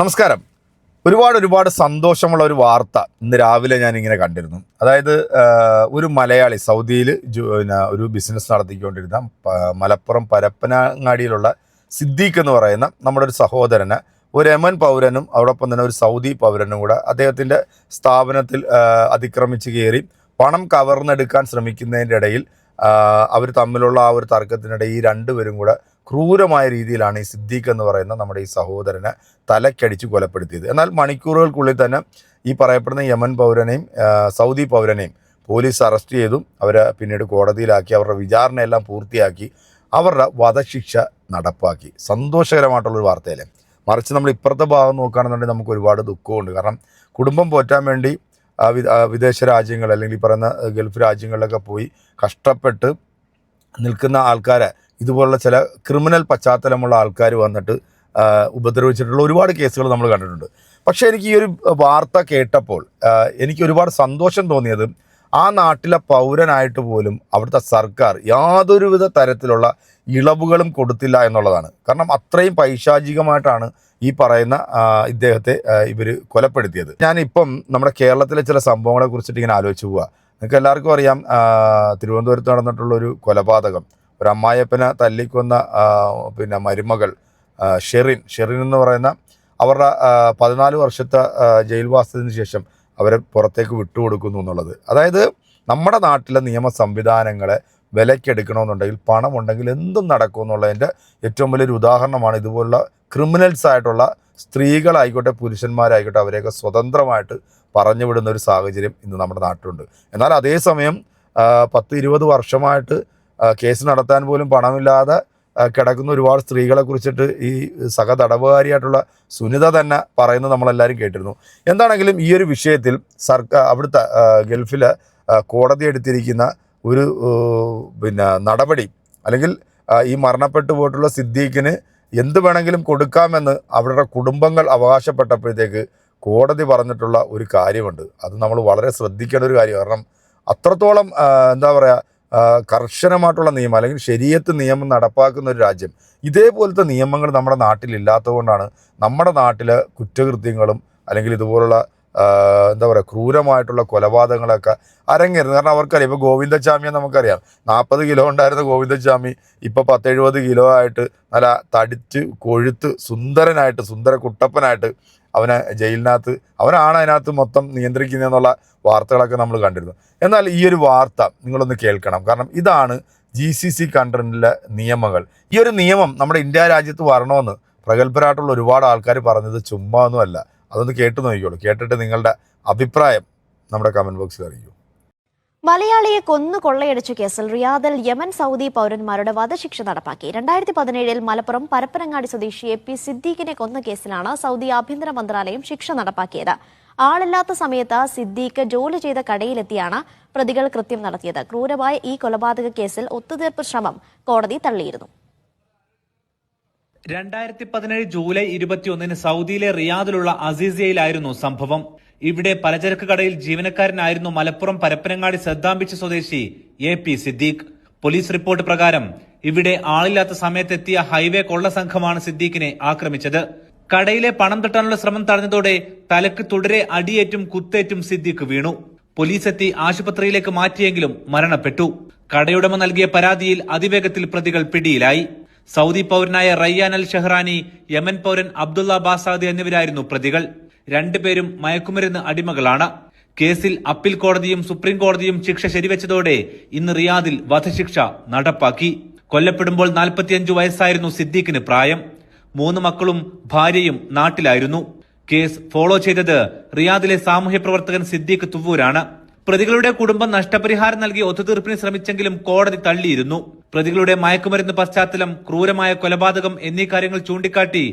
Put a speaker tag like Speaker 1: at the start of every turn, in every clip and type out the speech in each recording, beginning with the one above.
Speaker 1: നമസ്കാരം. ഒരുപാട് ഒരുപാട് സന്തോഷമുള്ള ഒരു വാർത്ത ഇന്ന് രാവിലെ ഞാൻ ഇങ്ങനെ കണ്ടിരുന്നു. അതായത് ഒരു മലയാളി സൗദിയിൽ ഒരു ബിസിനസ് നടത്തിക്കൊണ്ടിരുന്ന മലപ്പുറം പരപ്പനങ്ങാടിയിലുള്ള സിദ്ദീഖ് എന്ന് പറയുന്ന നമ്മുടെ ഒരു സഹോദരന് ഒരു എമൻ പൗരനും അതോടൊപ്പം തന്നെ ഒരു സൗദി പൗരനും കൂടെ അദ്ദേഹത്തിന്റെ സ്ഥാപനത്തിൽ അതിക്രമിച്ച് കയറി പണം കവർന്നെടുക്കാൻ ശ്രമിക്കുന്നതിന്റെ ഇടയിൽ അവർ തമ്മിലുള്ള ആ ഒരു തർക്കത്തിനിടയിൽ ഈ രണ്ടുപേരും കൂടെ ക്രൂരമായ രീതിയിലാണ് ഈ സിദ്ദീഖ് എന്ന് പറയുന്ന നമ്മുടെ ഈ സഹോദരനെ തലക്കടിച്ച് കൊലപ്പെടുത്തിയത്. എന്നാൽ മണിക്കൂറുകൾക്കുള്ളിൽ തന്നെ ഈ പറയപ്പെടുന്ന യമൻ പൗരനെയും സൗദി പൗരനെയും പോലീസ് അറസ്റ്റ് ചെയ്തും. അവരെ പിന്നീട് കോടതിയിലാക്കി അവരുടെ വിചാരണയെല്ലാം പൂർത്തിയാക്കി അവരുടെ വധശിക്ഷ നടപ്പാക്കി. സന്തോഷകരമായിട്ടുള്ളൊരു വാർത്തയല്ലേ. മറിച്ച് നമ്മൾ ഇപ്പുറത്തെ ഭാഗം നോക്കുകയാണെന്നുണ്ടെങ്കിൽ നമുക്ക് ഒരുപാട് ദുഃഖമുണ്ട്. കാരണം കുടുംബം പോറ്റാൻ വേണ്ടി വിദേശ രാജ്യങ്ങൾ അല്ലെങ്കിൽ പറയുന്ന ഗൾഫ് രാജ്യങ്ങളിലൊക്കെ പോയി കഷ്ടപ്പെട്ട് നിൽക്കുന്ന ആൾക്കാരെ ഇതുപോലുള്ള ചില ക്രിമിനൽ പശ്ചാത്തലമുള്ള ആൾക്കാർ വന്നിട്ട് ഉപദ്രവിച്ചിട്ടുള്ള ഒരുപാട് കേസുകൾ നമ്മൾ കണ്ടിട്ടുണ്ട്. പക്ഷേ എനിക്ക് ഈ ഒരു വാർത്ത കേട്ടപ്പോൾ എനിക്ക് ഒരുപാട് സന്തോഷം തോന്നിയത് ആ നാട്ടിലെ പൗരനായിട്ട് പോലും അവിടുത്തെ സർക്കാർ യാതൊരുവിധ തരത്തിലുള്ള ഇളവുകളും കൊടുത്തില്ല എന്നുള്ളതാണ്. കാരണം അത്രയും പൈശാചികമായിട്ടാണ് ഈ പറയുന്ന ഇദ്ദേഹത്തെ ഇവർ കൊലപ്പെടുത്തിയത്. ഞാനിപ്പം നമ്മുടെ കേരളത്തിലെ ചില സംഭവങ്ങളെ കുറിച്ചിട്ട് ഇങ്ങനെ ആലോചിച്ച് പോവുക നിങ്ങൾക്ക് എല്ലാവർക്കും അറിയാം തിരുവനന്തപുരത്ത് നടന്നിട്ടുള്ള ഒരു കൊലപാതകം. ഒരു അമ്മായപ്പനെ തല്ലിക്കൊന്ന പിന്നെ മരുമകൾ ഷെറിൻ. ഷെറിൻ എന്ന് പറയുന്ന അവരുടെ പതിനാല് വർഷത്തെ ജയിൽവാസത്തിന് ശേഷം അവരെ പുറത്തേക്ക് വിട്ടുകൊടുക്കുന്നു എന്നുള്ളത്. അതായത് നമ്മുടെ നാട്ടിലെ നിയമ സംവിധാനങ്ങളെ വിലക്കെടുക്കണമെന്നുണ്ടെങ്കിൽ പണമുണ്ടെങ്കിൽ എന്തും നടക്കും എന്നുള്ളതിന്റെ ഏറ്റവും വലിയൊരു ഉദാഹരണമാണ് ഇതുപോലുള്ള ക്രിമിനൽസ് ആയിട്ടുള്ള സ്ത്രീകളായിക്കോട്ടെ പുരുഷന്മാരായിക്കോട്ടെ അവരെയൊക്കെ സ്വതന്ത്രമായിട്ട് പറഞ്ഞു വിടുന്ന ഒരു സാഹചര്യം ഇന്ന് നമ്മുടെ നാട്ടിലുണ്ട്. എന്നാൽ അതേസമയം പത്ത് ഇരുപത് വർഷമായിട്ട് കേസ് നടത്താൻ പോലും പണമില്ലാതെ കിടക്കുന്ന ഒരുപാട് സ്ത്രീകളെ കുറിച്ചിട്ട് ഈ സഹ തടവുകാരിയായിട്ടുള്ള സുനിത തന്നെ പറയുന്നത് നമ്മളെല്ലാവരും കേട്ടിരുന്നു. എന്താണെങ്കിലും ഈ ഒരു വിഷയത്തിൽ സർക്കാർ അവിടുത്തെ ഗൾഫിൽ കോടതി എടുത്തിരിക്കുന്ന ഒരു പിന്നെ നടപടി അല്ലെങ്കിൽ ഈ മരണപ്പെട്ടു പോയിട്ടുള്ള സിദ്ദീഖിന് എന്ത് വേണമെങ്കിലും കൊടുക്കാമെന്ന് അവരുടെ കുടുംബങ്ങൾ അവകാശപ്പെട്ടപ്പോഴത്തേക്ക് കോടതി പറഞ്ഞിട്ടുള്ള ഒരു കാര്യമുണ്ട്. അത് നമ്മൾ വളരെ ശ്രദ്ധിക്കേണ്ട ഒരു കാര്യം കാരണം അത്രത്തോളം എന്താ പറയുക കർശനമായിട്ടുള്ള നിയമം അല്ലെങ്കിൽ ശരീരത്ത് നിയമം നടപ്പാക്കുന്ന ഒരു രാജ്യം ഇതേപോലത്തെ നിയമങ്ങൾ നമ്മുടെ നാട്ടിലില്ലാത്തത് കൊണ്ടാണ് നമ്മുടെ നാട്ടിലെ കുറ്റകൃത്യങ്ങളും അല്ലെങ്കിൽ ഇതുപോലുള്ള എന്താ പറയുക ക്രൂരമായിട്ടുള്ള കൊലപാതകങ്ങളൊക്കെ അരങ്ങേറുന്നത്. കാരണം അവർക്കറിയാം ഇപ്പോൾ ഗോവിന്ദസ്വാമിയെ നമുക്കറിയാം. നാൽപ്പത് കിലോ ഉണ്ടായിരുന്ന ഗോവിന്ദസ്വാമി ഇപ്പോൾ പത്തെഴുപത് കിലോ ആയിട്ട് നല്ല തടിച്ച് കൊഴുത്ത് സുന്ദരനായിട്ട് സുന്ദര കുട്ടപ്പനായിട്ട് അവനെ ജയിലിനകത്ത് അവനാണ് അതിനകത്ത് മൊത്തം നിയന്ത്രിക്കുന്നതെന്നുള്ള വാർത്തകളൊക്കെ നമ്മൾ കണ്ടിരുന്നു. എന്നാൽ ഈ ഒരു വാർത്ത നിങ്ങളൊന്ന് കേൾക്കണം. കാരണം ഇതാണ് ജി സി സി കണ്ടന്റിലെ നിയമങ്ങൾ. ഈ ഒരു നിയമം നമ്മുടെ ഇന്ത്യ രാജ്യത്ത് വരണമെന്ന് പ്രഗത്ഭരായിട്ടുള്ള ഒരുപാട് ആൾക്കാർ പറഞ്ഞത് ചുമ്മാ ഒന്നുമല്ല അതൊന്ന് കേട്ട് നോക്കിക്കോളൂ. കേട്ടിട്ട് നിങ്ങളുടെ അഭിപ്രായം നമ്മുടെ കമന്റ് ബോക്സിൽ അറിയിക്കൂ.
Speaker 2: മലയാളിയെ കൊന്നു കൊള്ളയടിച്ച കേസിൽ റിയാദിൽ യമൻ സൗദി പൗരന്മാരുടെ വധശിക്ഷ നടപ്പാക്കി. രണ്ടായിരത്തി പതിനേഴിൽ മലപ്പുറം പരപ്പനങ്ങാടി സ്വദേശി എ പി സിദ്ദീഖിനെ കൊന്ന കേസിലാണ് സൗദി ആഭ്യന്തര മന്ത്രാലയം ശിക്ഷ നടപ്പാക്കിയത്. ആളില്ലാത്ത സമയത്ത് സിദ്ദീഖ് ജോലി ചെയ്ത കടയിലെത്തിയാണ് പ്രതികൾ കൃത്യം നടത്തിയത്. ക്രൂരമായ ഈ കൊലപാതക കേസിൽ ഒത്തുതീർപ്പ് ശ്രമം കോടതി തള്ളിയിരുന്നു.
Speaker 3: രണ്ടായിരത്തി പതിനേഴ് ജൂലൈ ഇരുപത്തിയൊന്നിന് സൗദിയിലെ റിയാദിലുള്ള അസീസിയയിലായിരുന്നു സംഭവം. ഇവിടെ പലചരക്ക് കടയിൽ ജീവനക്കാരനായിരുന്നു മലപ്പുറം പരപ്പനങ്ങാടി ശ്രദ്ധാംബിച്ച് സ്വദേശി A P Siddique. Police report പ്രകാരം ഇവിടെ ആളില്ലാത്ത സമയത്തെത്തിയ ഹൈവേ കൊള്ള സംഘമാണ് സിദ്ദീഖിനെ ആക്രമിച്ചത്. കടയിലെ പണം തട്ടാനുള്ള ശ്രമം തടഞ്ഞതോടെ തലക്ക് തുടരെ അടിയേറ്റും കുത്തേറ്റും സിദ്ദീഖ് വീണു. പോലീസ് എത്തി ആശുപത്രിയിലേക്ക് മാറ്റിയെങ്കിലും മരണപ്പെട്ടു. കടയുടമ നൽകിയ പരാതിയിൽ അതിവേഗത്തിൽ പ്രതികൾ പിടിയിലായി. സൗദി പൗരനായ റയ്യാൻ അൽ ഷെഹ്റാനി യമൻ പൗരൻ അബ്ദുള്ള ബാസാദ് എന്നിവരായിരുന്നു പ്രതികൾ. രണ്ടുപേരും മയക്കുമരുന്ന് അടിമകളാണ്. കേസിൽ അപ്പീൽ കോടതിയും സുപ്രീം കോടതിയും ശിക്ഷ ശരിവെച്ചതോടെ ഇന്ന് റിയാദിൽ വധശിക്ഷ നടപ്പാക്കി. കൊല്ലപ്പെടുമ്പോൾ നാൽപ്പത്തിയഞ്ചു വയസ്സായിരുന്നു സിദ്ദീഖിന് പ്രായം. മൂന്ന് മക്കളും ഭാര്യയും നാട്ടിലായിരുന്നു. കേസ് ഫോളോ ചെയ്തത് റിയാദിലെ സാമൂഹ്യ പ്രവർത്തകൻ സിദ്ദീഖ് തുവൂരാണ് പ്രതികളുടെ കുടുംബം നഷ്ടപരിഹാരം നൽകി ഒത്തുതീർപ്പിന് ശ്രമിച്ചെങ്കിലും കോടതി തള്ളിയിരുന്നു. പ്രതികളുടെ മയക്കുമരുന്ന് പശ്ചാത്തലം ക്രൂരമായ കൊലപാതകം എന്നീ കാര്യങ്ങൾ ചൂണ്ടിക്കാട്ടി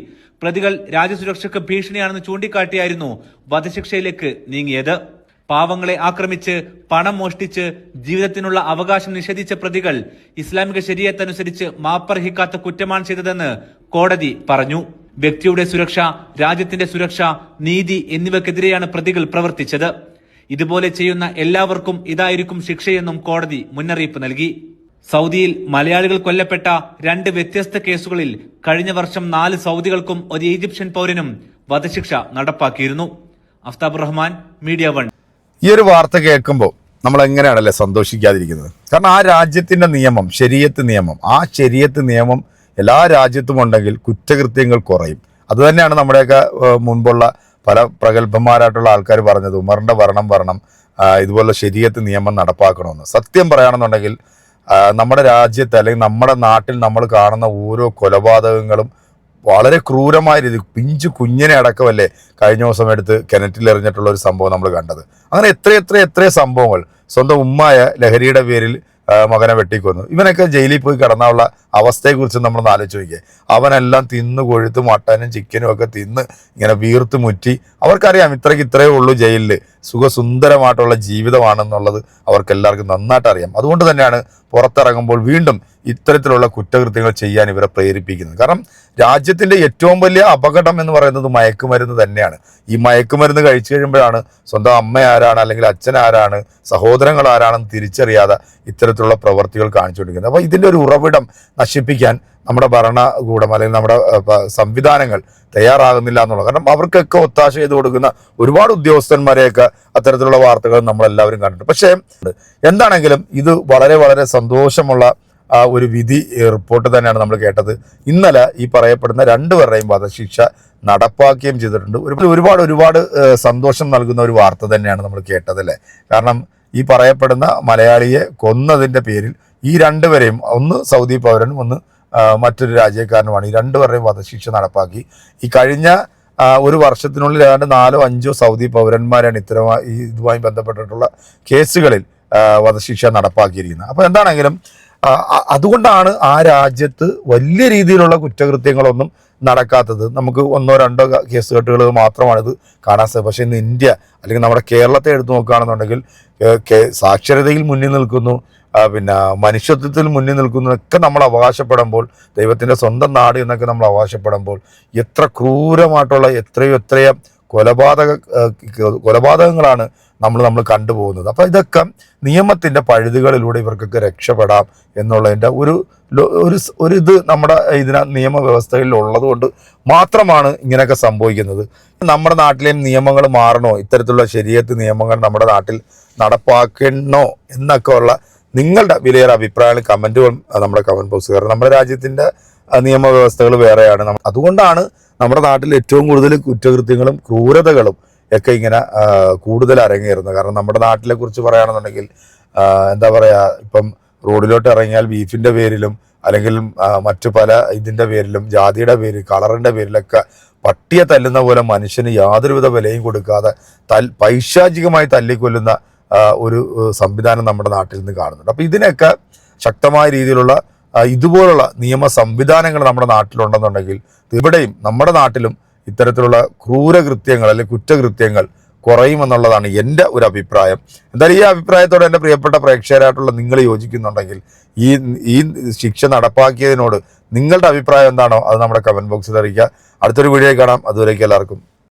Speaker 3: പ്രതികൾ രാജ്യസുരക്ഷയ്ക്ക് ഭീഷണിയാണെന്ന് ചൂണ്ടിക്കാട്ടിയായിരുന്നു വധശിക്ഷയിലേക്ക് നീങ്ങിയത്. പാവങ്ങളെ ആക്രമിച്ച് പണം മോഷ്ടിച്ച് ജീവിതത്തിനുള്ള അവകാശം നിഷേധിച്ച പ്രതികൾ ഇസ്ലാമിക ശരീരത്തനുസരിച്ച് മാപ്പർഹിക്കാത്ത കുറ്റമാണ് ചെയ്തതെന്ന് കോടതി പറഞ്ഞു. വ്യക്തിയുടെ സുരക്ഷ രാജ്യത്തിന്റെ സുരക്ഷ നീതി എന്നിവക്കെതിരെയാണ് പ്രതികൾ പ്രവർത്തിച്ചത്. ഇതുപോലെ ചെയ്യുന്ന എല്ലാവർക്കും ഇതായിരിക്കും ശിക്ഷയെന്നും കോടതി മുന്നറിയിപ്പ് നൽകി. സൗദിയിൽ മലയാളികൾ കൊല്ലപ്പെട്ട രണ്ട് വ്യത്യസ്ത കേസുകളിൽ കഴിഞ്ഞ വർഷം നാല് സൗദികൾക്കും ഒരു ഈജിപ്ഷ്യൻ പൗരനും വധശിക്ഷ നടപ്പാക്കിയിരുന്നു. Aftab Rahman media one.
Speaker 1: ഈ ഒരു വാർത്ത കേൾക്കുമ്പോൾ നമ്മൾ എങ്ങനെയാണല്ലേ സന്തോഷിക്കാതിരിക്കുന്നത്? കാരണം ആ രാജ്യത്തിന്റെ നിയമം ശരീരത്ത് നിയമം ആ ശരീരത്ത് നിയമം എല്ലാ രാജ്യത്തും ഉണ്ടെങ്കിൽ കുറ്റകൃത്യങ്ങൾ കുറയും. അതുതന്നെയാണ് നമ്മുടെയൊക്കെ മുൻപുള്ള പല പ്രഗത്ഭന്മാരായിട്ടുള്ള ആൾക്കാർ പറഞ്ഞത് ഉമറിന്റെ ഭരണം വരണം ഇതുപോലെ ശരീരത്ത് നിയമം നടപ്പാക്കണമെന്ന്. സത്യം പറയുകയാണെന്നുണ്ടെങ്കിൽ നമ്മുടെ രാജ്യത്ത് അല്ലെങ്കിൽ നമ്മുടെ നാട്ടിൽ നമ്മൾ കാണുന്ന ഓരോ കൊലപാതകങ്ങളും വളരെ ക്രൂരമായ രീതി പിഞ്ചു കുഞ്ഞിനെ അടക്കമല്ലേ കഴിഞ്ഞ ദിവസം എടുത്ത് കിണറ്റിൽ എറിഞ്ഞിട്ടുള്ള ഒരു സംഭവം നമ്മൾ കണ്ടത്. അങ്ങനെ എത്ര എത്ര എത്ര സംഭവങ്ങൾ സ്വന്തം ഉമ്മായ ലഹരിയുടെ പേരിൽ മകനെ വെട്ടിക്കൊന്നു. ഇവനൊക്കെ ജയിലിൽ പോയി കിടന്നുള്ള അവസ്ഥയെക്കുറിച്ച് നമ്മൾ ആലോചിച്ച് നോക്കിയേ. അവനെല്ലാം തിന്ന് കൊഴുത്ത് മട്ടനും ചിക്കനും ഒക്കെ തിന്ന് ഇങ്ങനെ വീർത്ത് മുറ്റി അവർക്കറിയാം ഇത്രയ്ക്ക് ഇത്രയേ ഉള്ളൂ ജയിലിൽ സുഖസുന്ദരമായിട്ടുള്ള ജീവിതമാണെന്നുള്ളത് അവർക്ക് എല്ലാവർക്കും നന്നായിട്ട് അറിയാം. അതുകൊണ്ട് തന്നെയാണ് പുറത്തിറങ്ങുമ്പോൾ വീണ്ടും ഇത്തരത്തിലുള്ള കുറ്റകൃത്യങ്ങൾ ചെയ്യാൻ ഇവരെ പ്രേരിപ്പിക്കുന്നത്. കാരണം രാജ്യത്തിന്റെ ഏറ്റവും വലിയ അപകടം എന്ന് പറയുന്നത് മയക്കുമരുന്ന് തന്നെയാണ്. ഈ മയക്കുമരുന്ന് കഴിച്ചു കഴിയുമ്പോഴാണ് സ്വന്തം അമ്മ ആരാണ് അല്ലെങ്കിൽ അച്ഛൻ ആരാണ് സഹോദരങ്ങൾ ആരാണെന്ന് തിരിച്ചറിയാതെ ഇത്തരത്തിലുള്ള പ്രവർത്തികൾ കാണിച്ചുകൊണ്ടിരിക്കുന്നത്. അപ്പോൾ ഇതിന്റെ ഒരു ഉറവിടം നശിപ്പിക്കാൻ നമ്മുടെ ഭരണകൂടം അല്ലെങ്കിൽ നമ്മുടെ സംവിധാനങ്ങൾ തയ്യാറാകുന്നില്ല എന്നുള്ളത്. കാരണം അവർക്കൊക്കെ ഒത്താശ ചെയ്ത് കൊടുക്കുന്ന ഒരുപാട് ഉദ്യോഗസ്ഥന്മാരെയൊക്കെ അത്തരത്തിലുള്ള വാർത്തകൾ നമ്മളെല്ലാവരും കണ്ടിട്ടുണ്ട്. പക്ഷേ എന്താണെങ്കിലും ഇത് വളരെ വളരെ സന്തോഷമുള്ള ഒരു വിധി റിപ്പോർട്ട് തന്നെയാണ് നമ്മൾ കേട്ടത്. ഇന്നലെ ഈ പറയപ്പെടുന്ന രണ്ടുപേരുടെയും വധശിക്ഷ നടപ്പാക്കുകയും ചെയ്തിട്ടുണ്ട്. ഒരു- ഒരുപാട് ഒരുപാട് സന്തോഷം നൽകുന്ന ഒരു വാർത്ത തന്നെയാണ് നമ്മൾ കേട്ടതല്ലേ കാരണം ഈ പറയപ്പെടുന്ന മലയാളിയെ കൊന്നതിന്റെ പേരിൽ ഈ രണ്ടുപേരെയും ഒന്ന് സൗദി പൗരനും ഒന്ന് മറ്റൊരു രാജ്യക്കാരനുമാണ്. ഈ രണ്ടുപേരുടെയും വധശിക്ഷ നടപ്പാക്കി. ഈ കഴിഞ്ഞ ഒരു വർഷത്തിനുള്ളിൽ ഏതാണ്ട് നാലോ അഞ്ചോ സൗദി പൗരന്മാരാണ് ഇത്തരം ഇതുമായി ബന്ധപ്പെട്ടിട്ടുള്ള കേസുകളിൽ വധശിക്ഷ നടപ്പാക്കിയിരിക്കുന്നത്. അപ്പോൾ എന്താണെങ്കിലും അതുകൊണ്ടാണ് ആ രാജ്യത്ത് വലിയ രീതിയിലുള്ള കുറ്റകൃത്യങ്ങളൊന്നും നടക്കാത്തത്. നമുക്ക് ഒന്നോ രണ്ടോ കേസ് കെട്ടുകൾ മാത്രമാണിത് കാണാൻ സാധിക്കും പക്ഷേ ഇന്ന് ഇന്ത്യ അല്ലെങ്കിൽ നമ്മുടെ കേരളത്തെ എടുത്തു നോക്കുകയാണെന്നുണ്ടെങ്കിൽ സാക്ഷരതയിൽ മുന്നിൽ നിൽക്കുന്നു പിന്നെ മനുഷ്യത്വത്തിൽ മുന്നിൽ നിൽക്കുന്നതൊക്കെ നമ്മൾ അവകാശപ്പെടുമ്പോൾ ദൈവത്തിന്റെ സ്വന്തം നാട് എന്നൊക്കെ നമ്മൾ അവകാശപ്പെടുമ്പോൾ എത്ര ക്രൂരമായിട്ടുള്ള എത്രയോ എത്രയോ കൊലപാതക കൊലപാതകങ്ങളാണ് നമ്മൾ നമ്മൾ കണ്ടുപോകുന്നത്. അപ്പോൾ ഇതൊക്കെ നിയമത്തിന്റെ പഴുതുകളിലൂടെ ഇവർക്കൊക്കെ രക്ഷപ്പെടാം എന്നുള്ളതിന്റെ ഒരു ഒരു ഒരു ഇത് നമ്മുടെ ഇതിന നിയമവ്യവസ്ഥയിൽ ഉള്ളത് കൊണ്ട് മാത്രമാണ് ഇങ്ങനെയൊക്കെ സംഭവിക്കുന്നത്. നമ്മുടെ നാട്ടിലെയും നിയമങ്ങൾ മാറണോ? ഇത്തരത്തിലുള്ള ശരീരത്ത് നിയമങ്ങൾ നമ്മുടെ നാട്ടിൽ നടപ്പാക്കണോ? എന്നൊക്കെ ഉള്ള നിങ്ങളുടെ വിലയേറെ അഭിപ്രായങ്ങൾ കമന്റുകൾ നമ്മുടെ കമന്റ് ബോക്സ് കാരണം നമ്മുടെ രാജ്യത്തിന്റെ നിയമവ്യവസ്ഥകൾ വേറെയാണ്. അതുകൊണ്ടാണ് നമ്മുടെ നാട്ടിൽ ഏറ്റവും കൂടുതൽ കുറ്റകൃത്യങ്ങളും ക്രൂരതകളും ഒക്കെ ഇങ്ങനെ കൂടുതൽ അരങ്ങേറുന്നത് കാരണം നമ്മുടെ നാട്ടിലെ കുറിച്ച് പറയുകയാണെന്നുണ്ടെങ്കിൽ എന്താ പറയുക ഇപ്പം റോഡിലോട്ട് ഇറങ്ങിയാൽ ബീഫിന്റെ പേരിലും അല്ലെങ്കിൽ മറ്റു പല ഇതിന്റെ പേരിലും ജാതിയുടെ പേര് കളറിന്റെ പേരിലൊക്കെ പട്ടിയെ തല്ലുന്ന പോലെ മനുഷ്യന് യാതൊരുവിധ വിലയും കൊടുക്കാതെ തൽ പൈശാചികമായി തല്ലിക്കൊല്ലുന്ന ഒരു സംവിധാനം നമ്മുടെ നാട്ടിൽ നിന്ന് കാണുന്നുണ്ട്. അപ്പോൾ ഇതിനൊക്കെ ശക്തമായ രീതിയിലുള്ള ഇതുപോലുള്ള നിയമ സംവിധാനങ്ങൾ നമ്മുടെ നാട്ടിലുണ്ടെന്നുണ്ടെങ്കിൽ ഇവിടെയും നമ്മുടെ നാട്ടിലും ഇത്തരത്തിലുള്ള ക്രൂരകൃത്യങ്ങൾ അല്ലെങ്കിൽ കുറ്റകൃത്യങ്ങൾ കുറയുമെന്നുള്ളതാണ് എന്റെ ഒരു അഭിപ്രായം. എന്തായാലും ഈ അഭിപ്രായത്തോട് എന്റെ പ്രിയപ്പെട്ട പ്രേക്ഷകരായിട്ടുള്ള നിങ്ങൾ യോജിക്കുന്നുണ്ടെങ്കിൽ ഈ ഈ ശിക്ഷ നടപ്പാക്കിയതിനോട് നിങ്ങളുടെ അഭിപ്രായം എന്താണോ അത് നമ്മുടെ കമന്റ് ബോക്സിൽ അറിയിക്കുക. അടുത്തൊരു വീഡിയോ കാണാം. അതുവരേക്കും എല്ലാവർക്കും.